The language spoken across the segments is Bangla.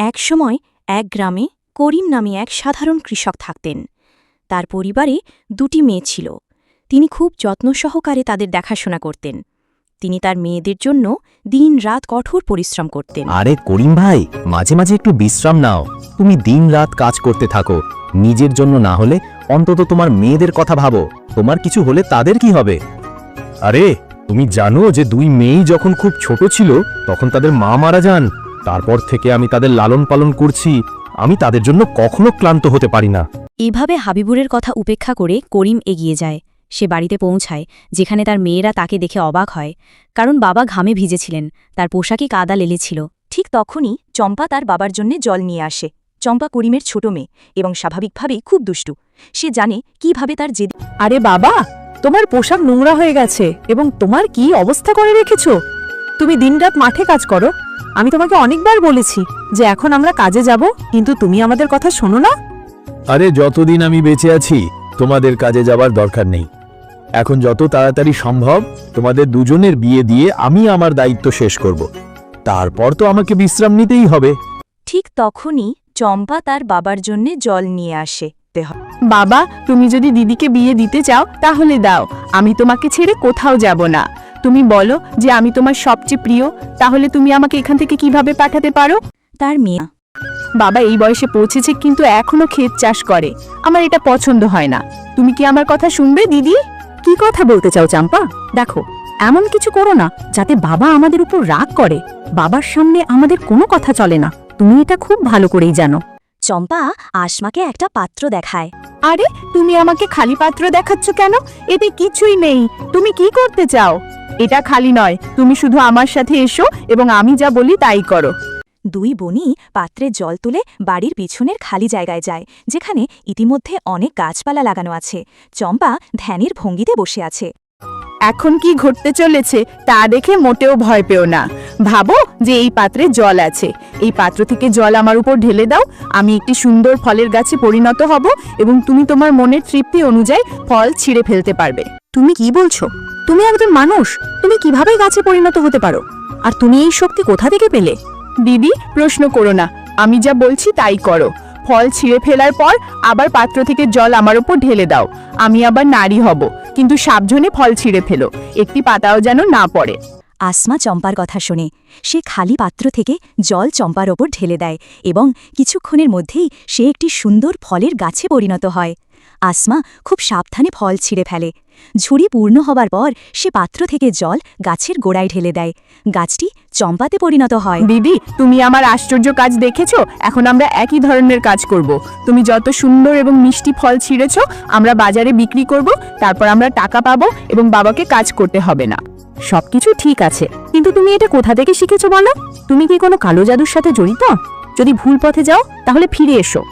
একসময় এক গ্রামে করিম নামে এক সাধারণ কৃষক থাকতেন। তার পরিবারে দুটি মেয়ে ছিল। তিনি খুব যত্ন সহকারে তাদের দেখাশোনা করতেন। তিনি তার মেয়েদের জন্য দিন রাত কঠোর পরিশ্রম করতেন। আরে করিম ভাই, মাঝে মাঝে একটু বিশ্রাম নাও। তুমি দিন রাত কাজ করতে থাকো। নিজের জন্য না হলে অন্তত তোমার মেয়েদের কথা ভাবো। তোমার কিছু হলে তাদের কি হবে? আরে, তুমি জানো যে দুই মেয়েই যখন খুব ছোট ছিল, তখন তাদের মা মারা যান। তারপর থেকে আমি তাদের লালন পালন করছি আমি তাদের জন্য কখনো ক্লান্ত হতে পারি না। এভাবে হাবিবুরের কথা উপেক্ষা করে করিম এগিয়ে যায়। সে বাড়িতে পৌঁছায় যেখানে তার মেয়েরা তাকে দেখে অবাক হয়। কারণ বাবা ঘামে ভিজেছিলেন তার পোশাকে কাদা লেলেছিল ঠিক তখনই চম্পা তার বাবার জন্যে জল নিয়ে আসে। চম্পা করিমের ছোট মেয়ে এবং স্বাভাবিকভাবেই খুব দুষ্টু। সে জানে কীভাবে তার জেদ আরে বাবা তোমার পোশাক নোংরা হয়ে গেছে এবং তোমার কি অবস্থা করে রেখেছো? তুমি দিনরাত মাঠে কাজ করো আমি তোমাকে অনেকবার বলেছি যে এখন আমরা কাজে যাব কিন্তু তুমি আমাদের কথা শোনো না। আরে যতদিন আমি বেঁচে আছি তোমাদের কাজে যাবার দরকার নেই। এখন যত তাড়াতাড়ি সম্ভব তোমাদের দুজনের বিয়ে দিয়ে আমি আমার দায়িত্ব শেষ করব। তারপর তো আমাকে বিশ্রাম নিতেই হবে। ঠিক তখনই চম্পা তার বাবার জন্যে জল নিয়ে আসে। তে। বাবা তুমি যদি দিদিকে বিয়ে দিতে চাও তাহলে দাও। আমি তোমাকে ছেড়ে কোথাও যাব না। তুমি বলো যে আমি তোমার সবচেয়ে প্রিয় তাহলে তুমি আমাকে এখান থেকে কীভাবে পাঠাতে পারো? তার মেয়ে। বাবা এই বয়সে পৌঁছেছে কিন্তু এখনও ক্ষেত চাষ করে। আমার এটা পছন্দ হয় না। তুমি কি আমার কথা শুনবে দিদি? কি কথা বলতে চাও চাম্পা? দেখো এমন কিছু করো না যাতে বাবা আমাদের উপর রাগ করে। বাবার সামনে আমাদের কোনো কথা চলে না। তুমি এটা খুব ভালো করেই জানো। চম্পা আসমাকে একটা পাত্র দেখায়। আরে তুমি আমাকে খালি পাত্র দেখাচ্ছ কেন? এতে কিছুই নেই। তুমি কি করতে চাও? এটা খালি নয় তুমি শুধু আমার সাথে এসো এবং আমি যা বলি তাই করো। দুই বোনই পাত্রে জল তুলে বাড়ির পিছনের খালি জায়গায় যায় যেখানে ইতিমধ্যে অনেক গাছপালা লাগানো আছে। চম্পা ধ্যানের ভঙ্গিতে বসে আছে। এখন কি ঘটতে চলেছে তা দেখে মোটেও ভয় পেও না। ভাবো যে এই পাত্রে জল আছে। এই পাত্র থেকে জল আমার উপর ঢেলে দাও আমি একটি সুন্দর ফলের গাছে পরিণত হব এবং তুমি তোমার মনের তৃপ্তি অনুযায়ী ফল ছিঁড়ে ফেলতে পারবে। তুমি কি বলছো? তুমি একজন মানুষ তুমি কীভাবে গাছে পরিণত হতে পারো? আর তুমি এই শক্তি কোথা থেকে পেলে? দিদি প্রশ্ন করো না। আমি যা বলছি তাই করো। ফল ছিঁড়ে ফেলার পর আবার পাত্র থেকে জল আমার উপর ঢেলে দাও। আমি আবার নারী হব কিন্তু সাবধানে ফল ছিঁড়ে ফেলো। একটি পাতাও যেন না পড়ে। আসমা চম্পার কথা শোনে। সে খালি পাত্র থেকে জল চম্পার ওপর ঢেলে দেয় এবং কিছুক্ষণের মধ্যেই সে একটি সুন্দর ফলের গাছে পরিণত হয়। আসমা খুব সাবধানে ফল ছিঁড়ে ফেলে। ঝুড়ি পূর্ণ হবার পর সে পাত্র থেকে জল গাছের গোড়ায় ঢেলে দেয়। গাছটি চম্পাতে পরিণত হয়। দিদি তুমি আমার আশ্চর্য কাজ দেখেছ? এখন আমরা একই ধরনের কাজ করব। তুমি যত সুন্দর এবং মিষ্টি ফল ছিঁড়েছ, আমরা বাজারে বিক্রি করব, তারপর আমরা টাকা পাবো এবং বাবাকে কাজ করতে হবে না। সবকিছু ঠিক আছে, কিন্তু তুমি এটা কোথা থেকে শিখেছো বলো? তুমি কি কোনো কালো জাদুর সাথে জড়িত? যদি ভুল পথে যাও, তাহলে ফিরে এসো।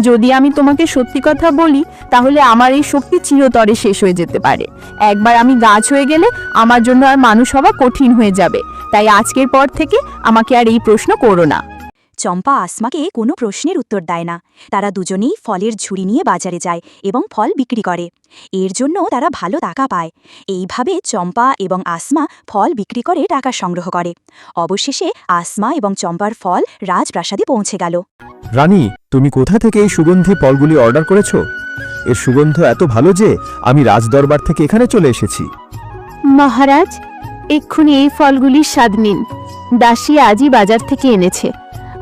যদি আমি তোমাকে সত্যি কথা বলি, তাহলে আমার এই শক্তি চিরতরে শেষ হয়ে যেতে পারে। একবার আমি গাছ হয়ে গেলে আমার জন্য আর মানুষ হওয়া কঠিন হয়ে যাবে। তাই আজকের পর থেকে আমাকে আর এই প্রশ্ন করো না। চম্পা আসমাকে কোনো প্রশ্নের উত্তর দেয় না। তারা দুজনেই ফলের ঝুড়ি নিয়ে বাজারে যায় এবং ফল বিক্রি করে। এর জন্য তারা ভালো টাকা পায়। এইভাবে চম্পা এবং আসমা ফল বিক্রি করে টাকা সংগ্রহ করে। অবশেষে আসমা এবং চম্পার ফল রাজপ্রাসাদে পৌঁছে গেল। রানী তুমি কোথা থেকে এই সুগন্ধি ফলগুলি অর্ডার করেছ? এর সুগন্ধ এত ভালো যে আমি রাজদরবার থেকে এখানে চলে এসেছি। মহারাজ এক্ষুনি এই ফলগুলির স্বাদ নিন। দাসী আজই বাজার থেকে এনেছে।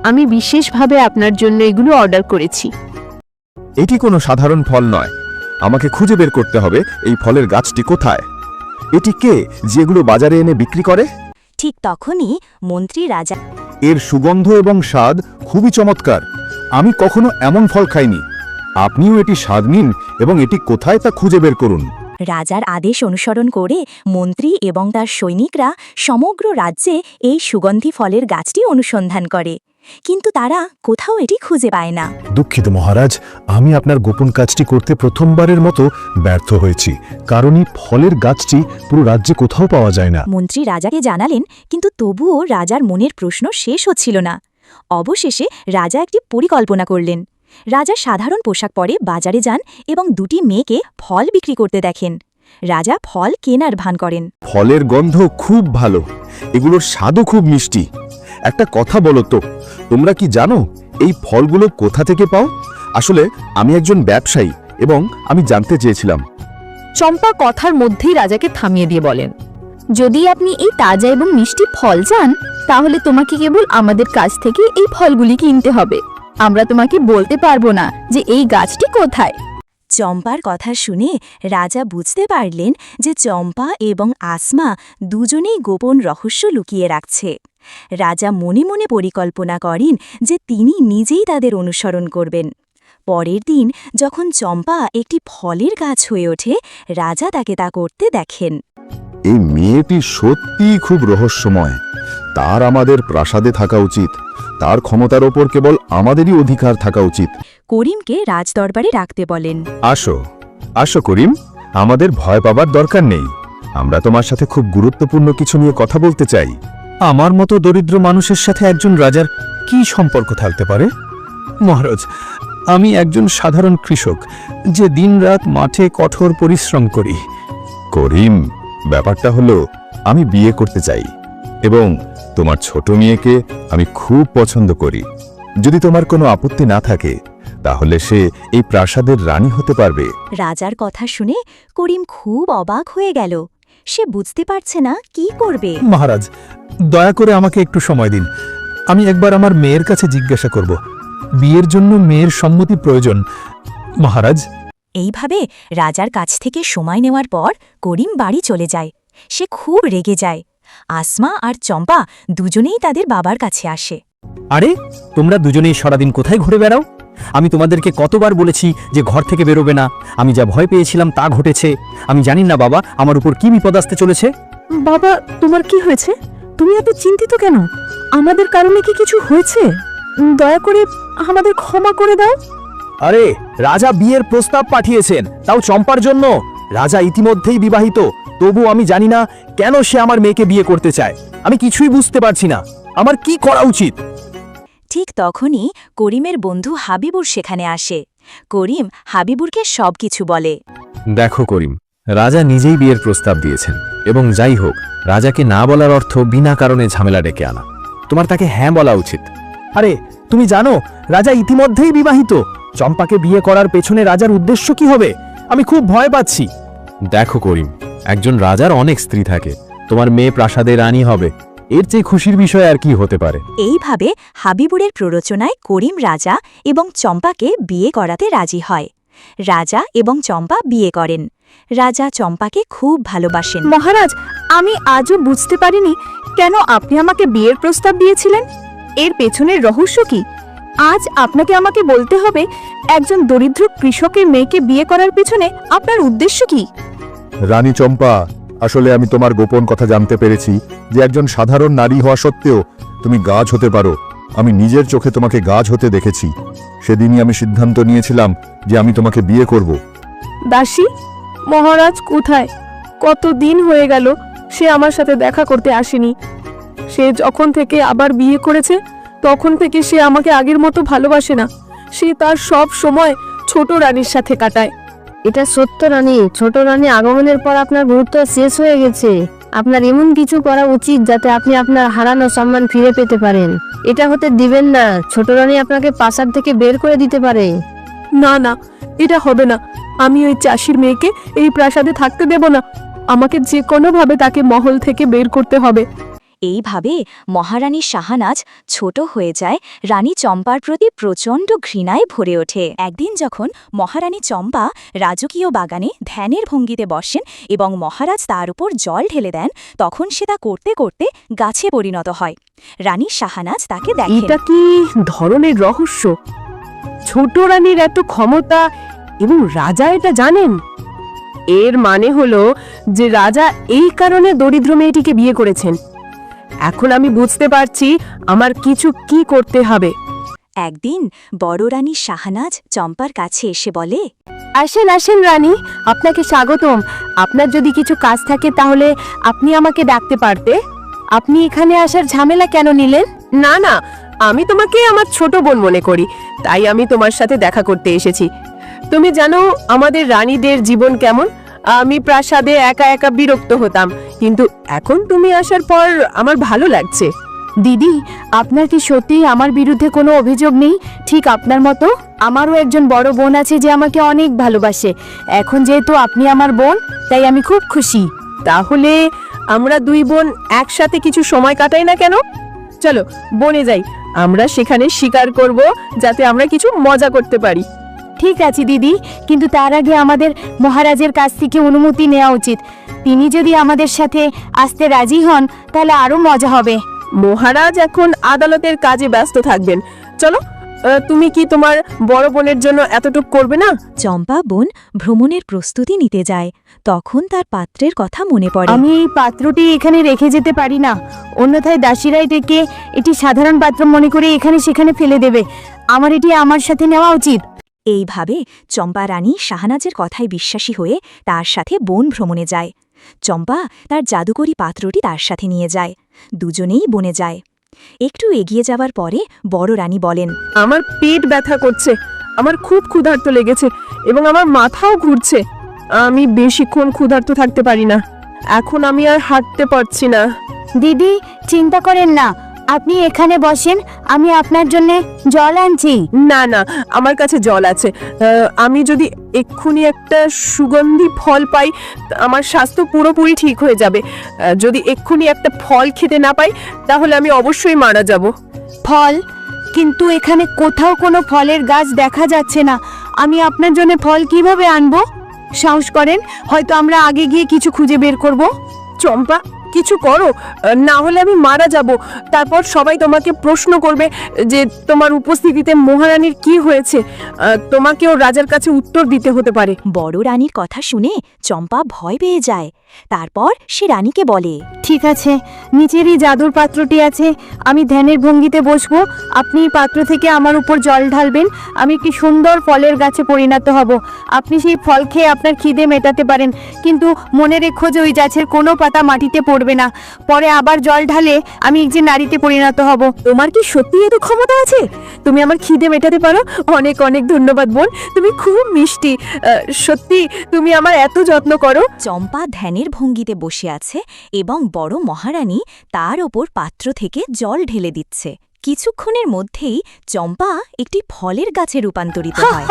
আমি বিশেষভাবে আপনার জন্য এগুলো অর্ডার করেছি। এটি কোনো সাধারণ ফল নয়। আমাকে খুঁজে বের করতে হবে এই ফলের গাছটি কোথায়। এটি কে যেগুলো বাজারে এনে বিক্রি করে? ঠিক তখনই মন্ত্রী রাজা এর সুগন্ধ এবং স্বাদ খুবই চমৎকার। আমি কখনো এমন ফল খাইনি। আপনিও এটি স্বাদ নিন এবং এটি কোথায় তা খুঁজে বের করুন। রাজার আদেশ অনুসরণ করে মন্ত্রী এবং তার সৈনিকরা সমগ্র রাজ্যে এই সুগন্ধি ফলের গাছটি অনুসন্ধান করে। কিন্তু তারা কোথাও এটি খুঁজে পায় না। দুঃখিত মহারাজ আমি আপনার গোপন কাজটি করতে প্রথমবারের মতো ব্যর্থ হয়েছি কারণ এই ফলের গাছটি পুরো রাজ্যে কোথাও পাওয়া যায় না। মন্ত্রী রাজাকে জানালেন কিন্তু তবুও রাজার মনের প্রশ্ন শেষ হচ্ছিল না। অবশেষে রাজা একটি পরিকল্পনা করলেন। রাজা সাধারণ পোশাক পরে বাজারে যান এবং দুটি মেয়েকে ফল বিক্রি করতে দেখেন। রাজা ফল কেনার ভান করেন। ফলের গন্ধ খুব ভালো। এগুলোর স্বাদও খুব মিষ্টি। একটা কথা বলো তো তোমরা কি জানো এই ফলগুলো কোথা থেকে পাও? আসলে আমি একজন ব্যবসায়ী এবং আমি জানতে চেয়েছিলাম। চম্পা কথার মধ্যেই রাজাকে থামিয়ে দিয়ে বলেন যদি আপনি এই তাজা এবং মিষ্টি ফল চান তাহলে তোমাকে কেবল আমাদের কাছ থেকে এই ফলগুলি কিনতে হবে। আমরা তোমাকে বলতে পারব না যে এই গাছটি কোথায়। চম্পার কথা শুনে রাজা বুঝতে পারলেন যে চম্পা এবং আসমা দুজনেই গোপন রহস্য লুকিয়ে রাখছে। রাজা মনে মনে পরিকল্পনা করেন যে তিনি নিজেই তাদের অনুসরণ করবেন। পরের দিন যখন চম্পা একটি ফলের গাছ হয়ে ওঠে রাজা তাকে তা করতে দেখেন। এই মেয়েটি সত্যিই খুব রহস্যময়। তার আমাদের প্রাসাদে থাকা উচিত। তার ক্ষমতার ওপর কেবল আমাদেরই অধিকার থাকা উচিত। করিমকে রাজদরবারে রাখতে বলেন। আসো আসো করিম। আমাদের ভয় পাবার দরকার নেই। আমরা তোমার সাথে খুব গুরুত্বপূর্ণ কিছু নিয়ে কথা বলতে চাই। আমার মতো দরিদ্র মানুষের সাথে একজন রাজার কি সম্পর্ক থাকতে পারে? মহারাজ আমি একজন সাধারণ কৃষক যে দিনরাত মাঠে কঠোর পরিশ্রম করি। করিম ব্যাপারটা হলো আমি বিয়ে করতে চাই এবং তোমার ছোট মেয়েকে আমি খুব পছন্দ করি। যদি তোমার কোনো আপত্তি না থাকে তাহলে সে এই প্রাসাদের রানী হতে পারবে। রাজার কথা শুনে করিম খুব অবাক হয়ে গেল। সে বুঝতে পারছে না কি করবে। মহারাজ দয়া করে আমাকে একটু সময় দিন। আমি একবার আমার মেয়ের কাছে জিজ্ঞাসা করব। বিয়ের জন্য মেয়ের সম্মতি প্রয়োজন। মহারাজ? এইভাবে রাজার কাছ থেকে সময় নেওয়ার পর করিম বাড়ি চলে যায়। সে খুব রেগে যায়। আসমা আর চম্পা দুজনেই তাদের বাবার কাছে আসে। আরে তোমরা দুজনেই সারাদিন কোথায় ঘুরে বেড়াও? আমি তোমাদেরকে কতবার বলেছি যে ঘর থেকে বেরোবে না। আমি যা ভয় পেয়েছিলাম তা ঘটেছে। আমি জানি না বাবা আমার উপর কি বিপদ আসতে চলেছে। বাবা তোমার কি হয়েছে? তুমি এত চিন্তিত কেন? আমাদের কারণে কি কিছু হয়েছে? দয়া করে আমাদের ক্ষমা করে দাও। আরে রাজা বিয়ের প্রস্তাব পাঠিয়েছেন তাও চম্পার জন্য। রাজা ইতিমধ্যেই বিবাহিত তবু আমি জানি না কেন সে আমার মেয়েকে বিয়ে করতে চায়। আমি কিছুই বুঝতে পারছি না। আমার কি করা উচিত? ঠিক তখনই করিমের বন্ধু হাবিবুর সেখানে আসে। করিম হাবিবুরকে সবকিছু বলে। দেখো করিম রাজা নিজেই বিয়ের প্রস্তাব দিয়েছেন এবং যাই হোক রাজাকে না বলার অর্থ বিনা কারণে ঝামেলা ডেকে আনা। তোমার তাকে হ্যাঁ বলা উচিত। আরে তুমি জানো রাজা ইতিমধ্যেই বিবাহিত। চম্পাকে বিয়ে করার পেছনে রাজার উদ্দেশ্য কি হবে? আমি খুব ভয় পাচ্ছি। দেখো করিম একজন রাজার অনেক স্ত্রী থাকে। তোমার মেয়ে প্রাসাদে রানী হবে। এর চেয়ে খুশির বিষয় আর কি হতে পারে? এইভাবে হাবিবুরের প্ররোচনায় করিম রাজা এবং চম্পাকে বিয়ে করাতে রাজি হয়। রাজা এবং চম্পা বিয়ে করেন। রাজা চম্পাকে খুব ভালোবাসেন। মহারাজ আমি আজও বুঝতে পারিনি কেন আপনি আমাকে বিয়ের প্রস্তাব দিয়েছিলেন। এর পেছনের রহস্য কি? আজ আপনাকে আমাকে বলতে হবে একজন দরিদ্র কৃষকের মেয়েকে বিয়ে করার পেছনে আপনার উদ্দেশ্য কি? রানী চম্পা আসলে আমি তোমার গোপন কথা জানতে পেরেছি যে একজন সাধারণ নারী হওয়া সত্ত্বেও তুমি গাছ হতে পারো। আমি নিজের চোখে তোমাকে গাছ হতে দেখেছি। সেদিনই আমি সিদ্ধান্ত নিয়েছিলাম যে আমি তোমাকে বিয়ে করব। দাসী, মহারাজ কোথায়? কত দিন হয়ে গেল সে আমার সাথে দেখা করতে আসেনি। সে যখন থেকে আবার বিয়ে করেছে, তখন থেকে সে আমাকে আগের মতো ভালোবাসে না। সে তার সব সময় ছোট রানীর সাথে কাটায়। এটা সত্য রানী। ছোট রানী আগমনের পর আপনার গুরুত্ব শেষ হয়ে গেছে। আপনার এমন কিছু করা উচিত যাতে আপনি আপনার হারানো সম্মান ফিরে পেতে পারেন। এটা হতে দিবেন না। ছোট রানী আপনাকে প্রাসাদ থেকে বের করে দিতে পারে। না না, এটা হবে না। আমি ওই চাষির মেয়েকে এই প্রাসাদে থাকতে দেব না। আমাকে যে কোনোভাবে তাকে মহল থেকে বের করতে হবে। এইভাবে মহারানী শাহানাজ ছোট হয়ে যায় রানী চম্পার প্রতি প্রচণ্ড ঘৃণায় ভরে ওঠে। একদিন যখন মহারানী চম্পা রাজকীয় বাগানে ধ্যানের ভঙ্গিতে বসেন এবং মহারাজ তার উপর জল ঢেলে দেন, তখন সে তা করতে করতে গাছে পরিণত হয়। রানী শাহানাজ তাকে দেখেন। এটা কি ধরনের রহস্য? ছোট রানীর এত ক্ষমতা এবং রাজা এটা জানেন? এর মানে হলো যে রাজা এই কারণে দরিদ্র মেয়েটিকে বিয়ে করেছেন। এখন আমি বুঝতে পারছি আমার কিছু কি করতে হবে। একদিন বড় রানী শাহানাজ চম্পার কাছে এসে বলে আসেন আসেন রানী আপনাকে স্বাগতম। আপনার যদি কিছু কাজ থাকে তাহলে আপনি আমাকে ডাকতে পারতে। আপনি এখানে আসার ঝামেলা কেন নিলেন? না না আমি তোমাকে আমার ছোট বোন মনে করি তাই আমি তোমার সাথে দেখা করতে এসেছি। তুমি জানো আমাদের রানীদের জীবন কেমন? আমি প্রাসাদে একা একা বিরক্ত হতাম। কিন্তু এখন তুমি আসার পর আমার ভালো লাগছে। দিদি, আপনার কি সত্যি আমার বিরুদ্ধে কোনো অভিযোগ নেই? ঠিক আপনার মতো। আমারও একজন বড় বোন আছে যে আমাকে অনেক ভালোবাসে। এখন যেহেতু আপনি আমার বোন, তাই আমি খুব খুশি। তাহলে আমরা দুই বোন একসাথে কিছু সময় কাটাই না কেন? চলো, বনে যাই। আমরা সেখানে শিকার করব যাতে আমরা কিছু মজা করতে পারি। ঠিক আছে দিদি। কিন্তু তার আগে আমাদের মহারাজের কাছ থেকে অনুমতি নেওয়া উচিত। তিনি যদি আমাদের সাথে আসতে রাজি হন তাহলে আরও মজা হবে। মহারাজ এখন আদালতের কাজে ব্যস্ত থাকবেন। চলো তুমি কি তোমার বড় বোনের জন্য এতটুকু করবে না? চম্পা বোন ভ্রমণের প্রস্তুতি নিতে যায়। তখন তার পাত্রের কথা মনে পড়ে। আমি এই পাত্রটি এখানে রেখে যেতে পারি না। অন্যথায় দাসীরাই ডেকে এটি সাধারণ পাত্র মনে করে এখানে সেখানে ফেলে দেবে। আমার এটি আমার সাথে নেওয়া উচিত। এইভাবে চম্পা রানী শাহনাজের কথায় বিশ্বাসী হয়ে তার সাথে বন ভ্রমণে যায়। চম্পা তার জাদুকরি পাত্রটি তার সাথে নিয়ে যায়। দুজনেই বনে যায়। একটু এগিয়ে যাওয়ার পরে বড় রানী বলেন আমার পেট ব্যথা করছে আমার খুব ক্ষুধার্ত লেগেছে এবং আমার মাথাও ঘুরছে। আমি বেশিক্ষণ ক্ষুধার্ত থাকতে পারি না। এখন আমি আর হাঁটতে পারছি না। দিদি চিন্তা করেন না। আপনি এখানে বসেন আমি আপনার জন্য জল আনছি। না না আমার কাছে জল আছে। আহ, আমি যদি এক্ষুনি একটা সুগন্ধি ফল পাই আমার স্বাস্থ্য পুরোপুরি ঠিক হয়ে যাবে। আহ, যদি এক্ষুনি একটা ফল খেতে না পাই তাহলে আমি অবশ্যই মারা যাব। ফল? কিন্তু এখানে কোথাও কোনো ফলের গাছ দেখা যাচ্ছে না। আমি আপনার জন্য ফল কীভাবে আনব? সাহস করেন হয়তো আমরা আগে গিয়ে কিছু খুঁজে বের করব। চম্পা কিছু করো, না হলে আমি মারা যাব। তারপর সবাই তোমাকে প্রশ্ন করবে যে তোমার উপস্থিতিতে মহারানীর কি হয়েছে। তোমাকেও রাজার কাছে উত্তর দিতে হতে পারে। বড় রানীর কথা শুনে চম্পা ভয় পেয়ে যায়। তারপর সে রানীকে বলে ঠিক আছে নিচেরই জাদুর পাত্রটি আছে, আমি ধ্যানের ভঙ্গিতে বসবো, আপনি পাত্র থেকে আমার উপর জল ঢালবেন, আমি কি সুন্দর ফলের গাছে পরিণত হব, আপনি সেই ফল খেয়ে আপনার খিদে মেটাতে পারেন, কিন্তু মনে রেখো যে ওই গাছের কোনো পাতা মাটিতে পড়বে না, পরে আবার জল ঢালে আমি একজন নারীতে পরিণত হব। তোমার কি সত্যি এত ক্ষমতা আছে? তুমি আমার খিদে মেটাতে পারো, অনেক অনেক ধন্যবাদ বোন, তুমি খুব মিষ্টি সত্যি তুমি আমার এত যত্ন করো। চম্পা ধ্যানের ভঙ্গিতে বসে আছে এবং বড় মহারানী তার ওপর পাত্র থেকে জল ঢেলে দিচ্ছে। কিছুক্ষণের মধ্যেই চম্পা একটি ফলের গাছে রূপান্তরিত হয়।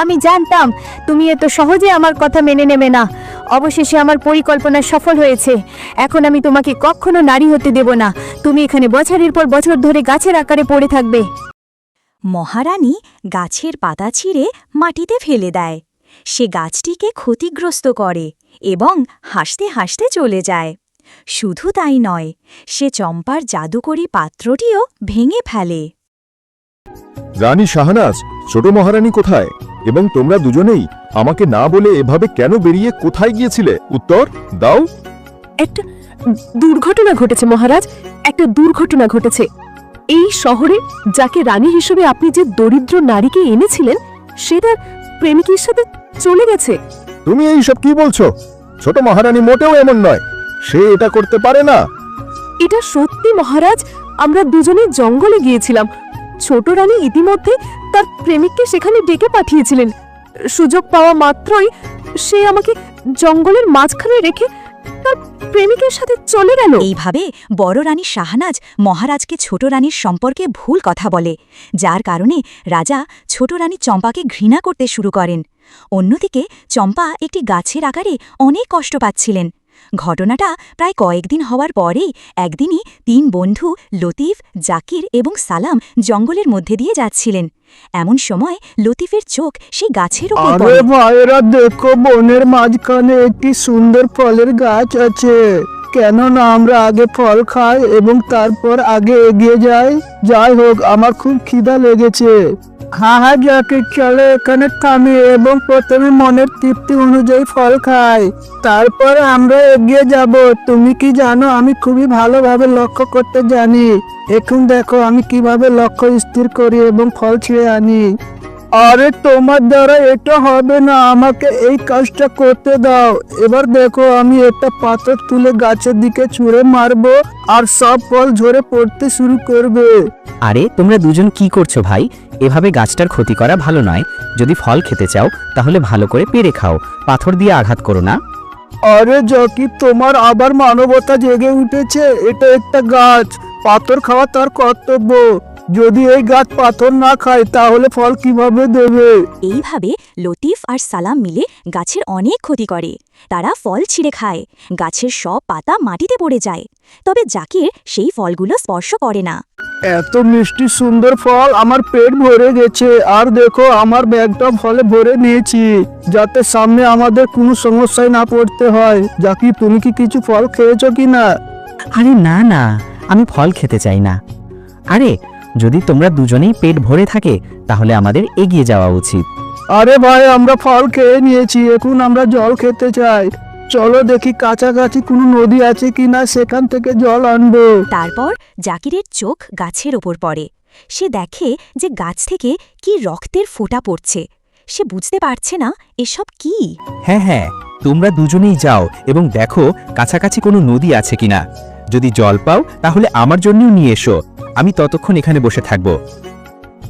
আমি জানতাম তুমি এত সহজে আমার কথা মেনে নেবে না। অবশেষে আমার পরিকল্পনা সফল হয়েছে। এখন আমি তোমাকে কখনো নারী হতে দেব না। তুমি এখানে বছরের পর বছর ধরে গাছের আকারে পড়ে থাকবে। মহারানী গাছের পাতা ছিঁড়ে মাটিতে ফেলে দেয়। সে গাছটিকে ক্ষতিগ্রস্ত করে। এবং হাসতে হাসতে চলে যায়। শুধু তাই নয় সে চম্পার জাদুকরি পাত্রটিও ভেঙে ফেলে। রানী শাহনাজ ছোট মহারানী কোথায়? এবং তোমরা দুজনেই আমাকে না বলে এভাবে কেন বেরিয়ে কোথায় গিয়েছিলে? উত্তর দাও। একটা দুর্ঘটনা ঘটেছে মহারাজ একটা দুর্ঘটনা ঘটেছে। এই শহরে যাকে রানী হিসেবে আপনি যে দরিদ্র নারীকে এনেছিলেন সে তার প্রেমিকের সাথে চলে গেছে। তুমি এই সব কি বলছো? ছোট মহারানী মোটেও এমন নয়। সে এটা করতে পারে না। এটা সত্যি মহারাজ আমরা দুজনে জঙ্গলে গিয়েছিলাম। ছোট রানী ইতিমধ্যে তার প্রেমিককে সেখানে ডেকে পাঠিয়েছিলেন। সুযোগ পাওয়া মাত্রই সে আমাকে জঙ্গলের মাঝখানে রেখে তার প্রেমিকের সাথে চলে গেল। এইভাবে বড় রানী শাহনাজ মহারাজকে ছোট রানীর সম্পর্কে ভুল কথা বলে যার কারণে রাজা ছোট রানী চম্পাকে ঘৃণা করতে শুরু করেন। অন্যদিকে চম্পা একটি গাছের আকারে অনেক কষ্ট পাচ্ছিলেন। ঘটনাটা প্রায় কয়েকদিন হওয়ার পরেই একদিনই তিন বন্ধু লতিফ জাকির এবং সালাম জঙ্গলের মধ্যে দিয়ে যাচ্ছিলেন। এমন সময় লতিফের চোখ সেই গাছের উপর আরে পড়ে। ভাইরা দেখো বনের মাঝখানে একটি সুন্দর ফলের গাছ আছে। কেননা আমরা আগে ফল খাই এবং তারপর আগে এগিয়ে যাই। যাই হোক, আমার খুব খিদা লেগেছে। হ্যাঁ হ্যাঁ যাকে চলে এখানে থামি এবং প্রথমে মনের তৃপ্তি অনুযায়ী ফল খাই। তারপর আমরা এগিয়ে যাব। তুমি কি জানো, আমি খুবই ভালোভাবে লক্ষ্য করতে জানি। এখন দেখো আমি কীভাবে লক্ষ্য স্থির করি এবং ফল ছিঁড়ে আনি। আরে তোমার দ্বারা এটা হবে না আমাকে এই কাজটা করতে দাও। এবার দেখো আমি একটা পাথর তুলে গাছের দিকে ছুঁড়ে মারবো আর সব ফল ঝরে পড়তে শুরু করবে। আরে তোমরা দুজন কি করছ ভাই? এভাবে গাছটার ক্ষতি করা ভালো নয়। যদি ফল খেতে চাও তাহলে ভালো করে পেরে খাও। পাথর দিয়ে আঘাত করো না। আরে জকি তোমার আবার মানবতা জেগে উঠেছে এটা একটা গাছ। পাথর খাওয়া তার কর্তব্য। যদি এই গাছ পাথর না খায় তাহলে ফল কীভাবে দেবে? এইভাবে লতিফ আর সালাম মিলে গাছের অনেক ক্ষতি করে। তারা ফল ছিঁড়ে খায়। গাছের সব পাতা মাটিতে পড়ে যায়। তবে জাকির সেই ফলগুলো স্পর্শ করে না। এত মিষ্টি সুন্দর ফল আমার পেট ভরে গেছে। আর দেখো আমার ব্যাগটা ফলে ভরে নিয়েছি যাতে সামনে আমাদের কোনো সমস্যায় না পড়তে হয়। জাকি তুমি কি কিছু ফল খেয়েছো কি না আরে না না আমি ফল খেতে চাই না। আরে যদি তোমরা দুজনেই পেট ভরে থাকে তাহলে আমাদের এগিয়ে যাওয়া উচিত। আরে ভাই আমরা ফল খেয়ে নিয়েছি এখন আমরা জল খেতে চাই। চলো দেখি কাছাকাছি কোনো নদী আছে কিনা সেখান থেকে জল আনব। তারপর জাকিরের চোখ গাছের ওপর পড়ে। সে দেখে যে গাছ থেকে কি রক্তের ফোঁটা পড়ছে। সে বুঝতে পারছে না এসব কি? হ্যাঁ হ্যাঁ তোমরা দুজনেই যাও এবং দেখো কাছাকাছি কোনো নদী আছে কিনা। যদি জল পাও তাহলে আমার জন্যও নিয়ে এসো। আমি ততক্ষণ এখানে বসে থাকব।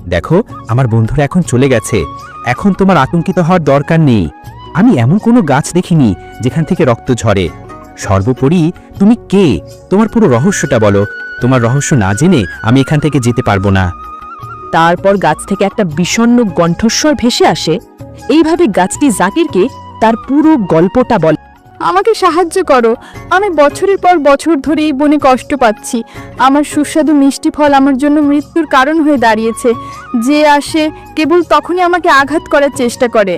দেখো, আমার বন্ধুরা এখন চলে গেছে। এখন তোমার আতঙ্কিত হওয়ার দরকার নেই। আমি এমন কোনো গাছ দেখিনি যেখান থেকে রক্ত ঝরে। সর্বোপরি, তুমি কে? তোমার পুরো রহস্যটা বলো। তোমার রহস্য না জেনে আমি এখান থেকে যেতে পারব না। তারপর গাছ থেকে একটা বিষণ্ণ কণ্ঠস্বর ভেসে আসে। এইভাবে গাছটি জাকিরকে তার পুরো গল্পটা বলে। আমাকে সাহায্য করো। আমি বছরের পর বছর ধরে এই বনে কষ্ট পাচ্ছি। আমার সুস্বাদু মিষ্টি ফল আমার জন্য মৃত্যুর কারণ হয়ে দাঁড়িয়েছে। যে আসে কেবল তখনই আমাকে আঘাত করার চেষ্টা করে।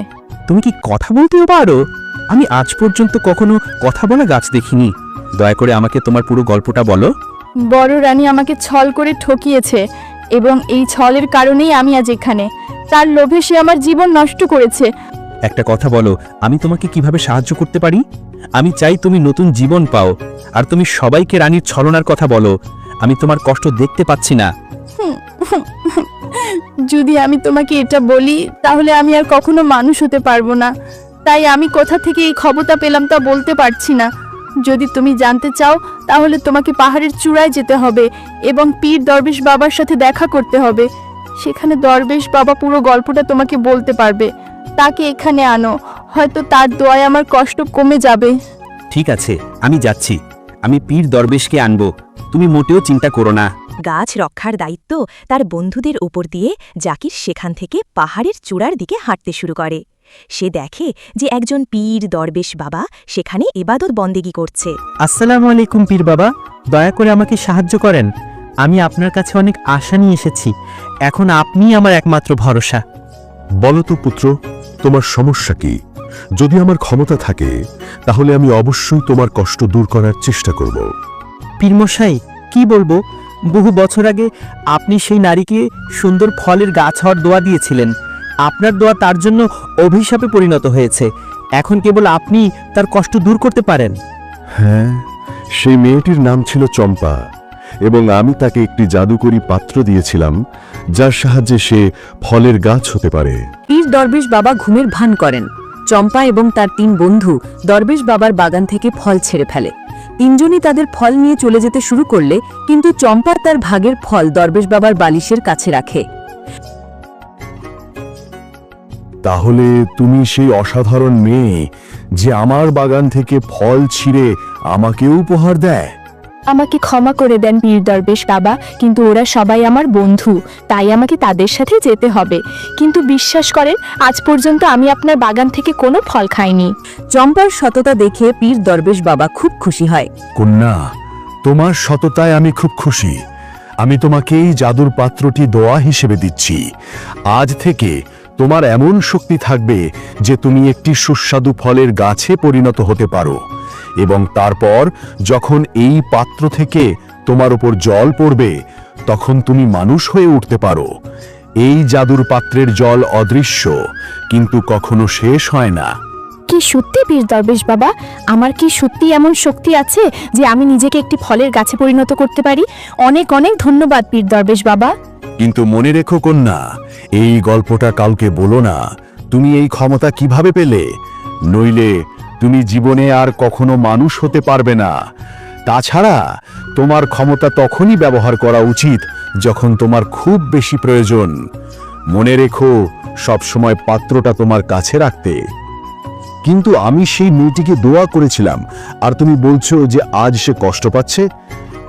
তুমি কি কথা বলতেও পারো? আমি আজ পর্যন্ত কখনো কথা বলা গাছ দেখিনি। দয়া করে আমাকে তোমার পুরো গল্পটা বলো। বড় রানী আমাকে ছল করে ঠকিয়েছে এবং এই ছলের কারণেই আমি আজ এখানে। তার লোভে সে আমার জীবন নষ্ট করেছে। একটা কথা বলো আমি তোমাকে কীভাবে সাহায্য করতে পারি? আমি চাই তুমি নতুন জীবন পাও, আর তুমি সবাইকে রানীর ছলনার কথা বলো। আমি তোমার কষ্ট দেখতে পাচ্ছি না। যদি আমি তোমাকে এটা বলি, তাহলে আমি আর কখনো মানুষ হতে পারব না। তাই আমি কোথা থেকে এই খবরটা পেলাম তা বলতে পারছি না। যদি তুমি জানতে চাও, তাহলে তোমাকে পাহাড়ের চূড়ায় যেতে হবে এবং পীর দরবেশ বাবার সাথে দেখা করতে হবে। সেখানে দরবেশ বাবা পুরো গল্পটা তোমাকে বলতে পারবে। তাকে এখানে আনো। হয়তো তার দোয়ায় আমার কষ্ট কমে যাবে। ঠিক আছে আমি যাচ্ছি। আমি পীর দরবেশকে আনব। তুমি মোটেও চিন্তা করো না। গাছ রক্ষার দায়িত্ব তার বন্ধুদের ওপর দিয়ে জাকির সেখান থেকে পাহাড়ের চূড়ার দিকে হাঁটতে শুরু করে। সে দেখে যে একজন পীর দরবেশ বাবা সেখানে এবাদত বন্দেগি করছে। আসসালামু আলাইকুম পীর বাবা দয়া করে আমাকে সাহায্য করেন। আমি আপনার কাছে অনেক আশা নিয়ে এসেছি। এখন আপনি আমার একমাত্র ভরসা। বলো তো পুত্র তোমার সমস্যা কি? যদি আমার ক্ষমতা থাকে তাহলে আমি অবশ্যই তোমার কষ্ট দূর করার চেষ্টা করব। পীরমশাই কি বলব? বহু বছর আগে আপনি সেই নারীকে সুন্দর ফলের গাছ হওয়ার দোয়া দিয়েছিলেন। আপনার দোয়া তার জন্য অভিশাপে পরিণত হয়েছে। এখন কেবল আপনি তার কষ্ট দূর করতে পারেন। হ্যাঁ সেই মেয়েটির নাম ছিল চম্পা এবং আমি তাকে একটি জাদুকরি পাত্র দিয়েছিলাম যার সাহায্যে সে ফলের গাছ হতে পারে। পীর দরবেশ বাবা ঘুমের ভান করেন। চম্পা এবং তার তিন বন্ধু দরবেশ বাবার বাগান থেকে ফল ছেড়ে ফেলে। তিনজনই তাদের ফল নিয়ে চলে যেতে শুরু করলে কিন্তু চম্পা তার ভাগের ফল দরবেশ বাবার বালিশের কাছে রাখে। তাহলে তুমি সেই অসাধারণ মেয়ে যে আমার বাগান থেকে ফল ছিঁড়ে আমাকে উপহার দেয়? আমাকে ক্ষমা করে দেন পীর দরবেশ বাবা কিন্তু ওরা সবাই আমার বন্ধু তাই আমাকে তাদের সাথে যেতে হবে। কিন্তু বিশ্বাস করেন আজ পর্যন্ত আমি আপনার বাগান থেকে কোনো ফল খাইনি। চম্পার সততা দেখে পীর দরবেশ বাবা খুব খুশি হয়। কন্যা তোমার সততায় আমি খুব খুশি। আমি তোমাকে এই জাদুর পাত্রটি দোয়া হিসেবে দিচ্ছি। আজ থেকে তোমার এমন শক্তি থাকবে যে তুমি একটি সুস্বাদু ফলের গাছে পরিণত হতে পারো। এবং তারপর যখন এই পাত্র থেকে তোমার উপর জল পড়বে তখন তুমি মানুষ হয়ে উঠতে পারো। এই জাদুর পাত্রের জল অদৃশ্য কিন্তু কখনো শেষ হয় না। কি সত্যি পীর দরবেশ বাবা? আমার কি সত্যি এমন শক্তি আছে যে আমি নিজেকে একটি ফলের গাছে পরিণত করতে পারি? অনেক অনেক ধন্যবাদ পীর দরবেশ বাবা। কিন্তু মনে রেখো কন্যা এই গল্পটা কাউকে বলো না। তুমি এই ক্ষমতা কীভাবে পেলে? নইলে তুমি জীবনে আর কখনো মানুষ হতে পারবে না। তাছাড়া, তোমার ক্ষমতা তখনই ব্যবহার করা উচিত যখন তোমার খুব বেশি প্রয়োজন। মনে রেখো, সবসময় পাত্রটা তোমার কাছে রাখতে। কিন্তু আমি সেই মেয়েটিকে দোয়া করেছিলাম, আর তুমি বলছো যে আজ সে কষ্ট পাচ্ছে?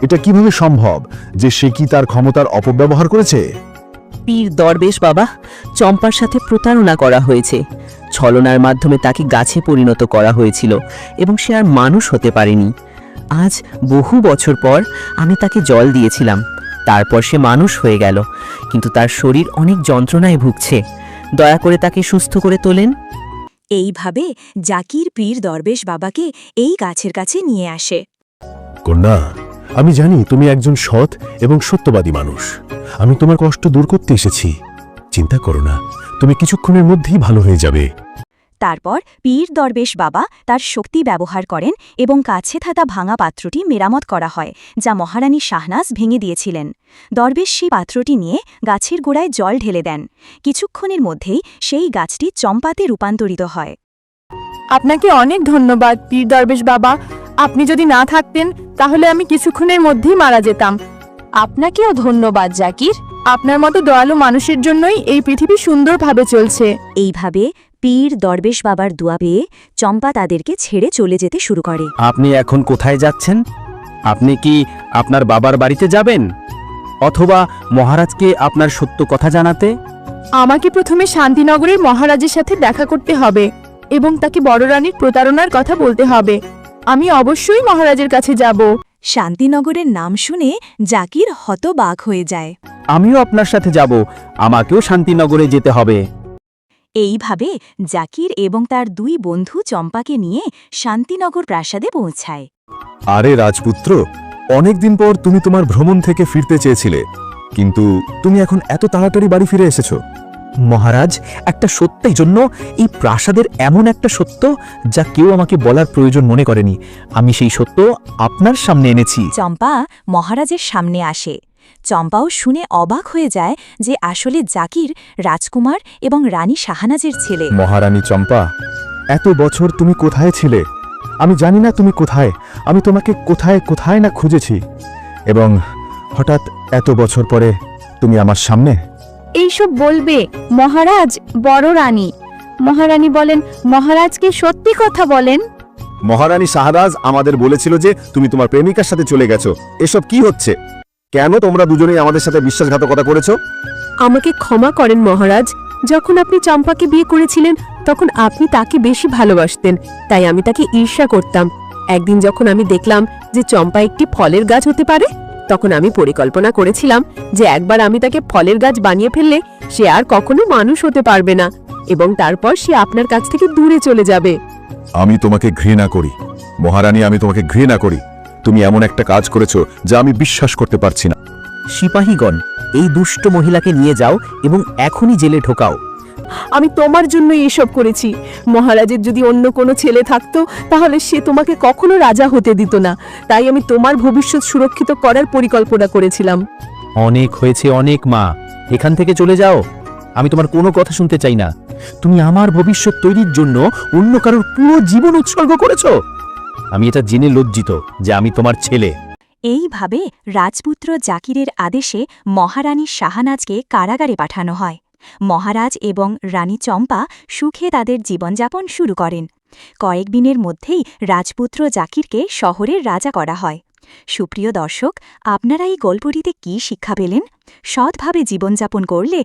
এটা কীভাবে সম্ভব যে সে কি তার ক্ষমতার অপব্যবহার করেছে? পীর দরবেশ বাবা, চম্পার সাথে প্রতারণা করা হয়েছে। ছলনার মাধ্যমে তাকে গাছে পরিণত করা হয়েছিল এবং সে আর মানুষ হতে পারেনি। আজ বহু বছর পর আমি তাকে জল দিয়েছিলাম। তারপর সে মানুষ হয়ে গেল কিন্তু তার শরীর অনেক যন্ত্রণায় ভুগছে। দয়া করে তাকে সুস্থ করে তোলেন। এইভাবে জাকির পীর দরবেশ বাবাকে এই গাছের কাছে নিয়ে আসে। কন্যা আমি জানি তুমি একজন সৎ এবং সত্যবাদী মানুষ। আমি তোমার কষ্ট দূর করতে এসেছি। চিন্তা করো না তুমি কিছুক্ষণের মধ্যেই ভালো হয়ে যাবে। তারপর পীর দরবেশ বাবা তার শক্তি ব্যবহার করেন এবং কাছে থাকা ভাঙা পাত্রটি মেরামত করা হয় যা মহারানী শাহনাজ ভেঙে দিয়েছিলেন। দরবেশ সেই পাত্রটি নিয়ে গাছের গোড়ায় জল ঢেলে দেন। কিছুক্ষণের মধ্যেই সেই গাছটি চম্পাতে রূপান্তরিত হয়। আপনাকে অনেক ধন্যবাদ পীর দরবেশ বাবা। আপনি যদি না থাকতেন তাহলে আমি কিছুক্ষণের মধ্যেই মারা যেতাম। আপনাকেও ধন্যবাদ জাকির। আপনার মতো দয়ালু মানুষের জন্যই এই পৃথিবী সুন্দরভাবে চলছে। এইভাবে পীর দরবেশ বাবার দোয়া পেয়ে চম্পা তাদেরকে ছেড়ে চলে যেতে শুরু করে। আপনি এখন কোথায় যাচ্ছেন? আপনি কি আপনার বাবার বাড়িতে যাবেন? অথবা মহারাজকে আপনার সত্য কথা জানাতে? আমাকে প্রথমে শান্তিনগরের মহারাজের সাথে দেখা করতে হবে এবং তাকে বড় রানীর প্রতারণার কথা বলতে হবে। আমি অবশ্যই মহারাজের কাছে যাব। শান্তিনগরের নাম শুনে জাকির হতবাক হয়ে যায়। আমিও আপনার সাথে যাব। আমাকেও শান্তিনগরে যেতে হবে। এইভাবে জাকির এবং তার দুই বন্ধু চম্পাকে নিয়ে শান্তিনগর প্রাসাদে পৌঁছায়। আরে রাজপুত্র অনেকদিন পর তুমি তোমার ভ্রমণ থেকে ফিরতে চেয়েছিলে। কিন্তু তুমি এখন এত তাড়াতাড়ি বাড়ি ফিরে এসেছ। মহারাজ একটা সত্যের জন্য এই প্রাসাদের এমন একটা সত্য যা কেউ আমাকে বলার প্রয়োজন মনে করেনি। আমি সেই সত্য আপনার সামনে এনেছি। চম্পা মহারাজের সামনে আসে। চম্পাও শুনে অবাক হয়ে যায় যে আসলে জাকির রাজকুমার এবং রানী শাহানাজের ছেলে। মহারানী চম্পা এত বছর তুমি কোথায় ছিলে? আমি জানি না তুমি কোথায়। আমি তোমাকে কোথায় কোথায় না খুঁজেছি। এবং হঠাৎ এত বছর পরে তুমি আমার সামনে এইসব বলবে মহারাজ বড় রানী মহারানী বলেন মহারাজকে সত্যি কথা বলেন। মহারানী শাহরাজ আমাদের বলেছিল যে তুমি তোমার প্রেমিকার সাথে চলে গেছো। এসব কি হচ্ছে? কেন তোমরা দুজনেই আমাদের সাথে বিশ্বাসঘাতকতা করেছ? আমাকে ক্ষমা করেন মহারাজ যখন আপনি চম্পাকে বিয়ে করেছিলেন তখন আপনি তাকে বেশি ভালোবাসতেন তাই আমি তাকে ঈর্ষা করতাম। একদিন যখন আমি দেখলাম যে চম্পা একটি ফলের গাছ হতে পারে তখন আমি পরিকল্পনা করেছিলাম যে একবার আমি তাকে ফলের গাছ বানিয়ে ফেললে সে আর কখনো মানুষ হতে পারবে না এবং তারপর সে আপনার কাছ থেকে দূরে চলে যাবে। আমি তোমাকে ঘৃণা করি। মহারানী আমি তোমাকে ঘৃণা করি। তুমি এমন একটা কাজ করেছ যা আমি বিশ্বাস করতে পারছি না। সিপাহীগণ এই দুষ্ট মহিলাকে নিয়ে যাও এবং এখনই জেলে ঢোকাও। আমি তোমার জন্য এসব করেছি। মহারাজের যদি অন্য কোনো ছেলে থাকতো তাহলে সে তোমাকে কখনো রাজা হতে দিত না। তাই আমি তোমার ভবিষ্যৎ সুরক্ষিত করার পরিকল্পনা করেছিলাম। অনেক হয়েছে অনেক মা। এখান থেকে চলে যাও। আমি তোমার কোনো কথা শুনতে চাই না। তুমি আমার ভবিষ্যৎ তৈরির জন্য অন্য কারোর পুরো জীবন উৎসর্গ করেছ। আমি এটা জেনে লজ্জিত যে আমি তোমার ছেলে। এইভাবে রাজপুত্র জাকিরের আদেশে মহারানী শাহানাজকে কারাগারে পাঠানো হয়। মহারাজ এবং রানী চম্পা সুখে তাদের জীবনযাপন শুরু করেন। কয়েকদিনের মধ্যেই রাজপুত্র জাকিরকে শহরের রাজা করা হয়। সুপ্রিয় দর্শক, আপনারা এই গল্পটিতে কী শিক্ষা পেলেন? সৎভাবে জীবনযাপন করলে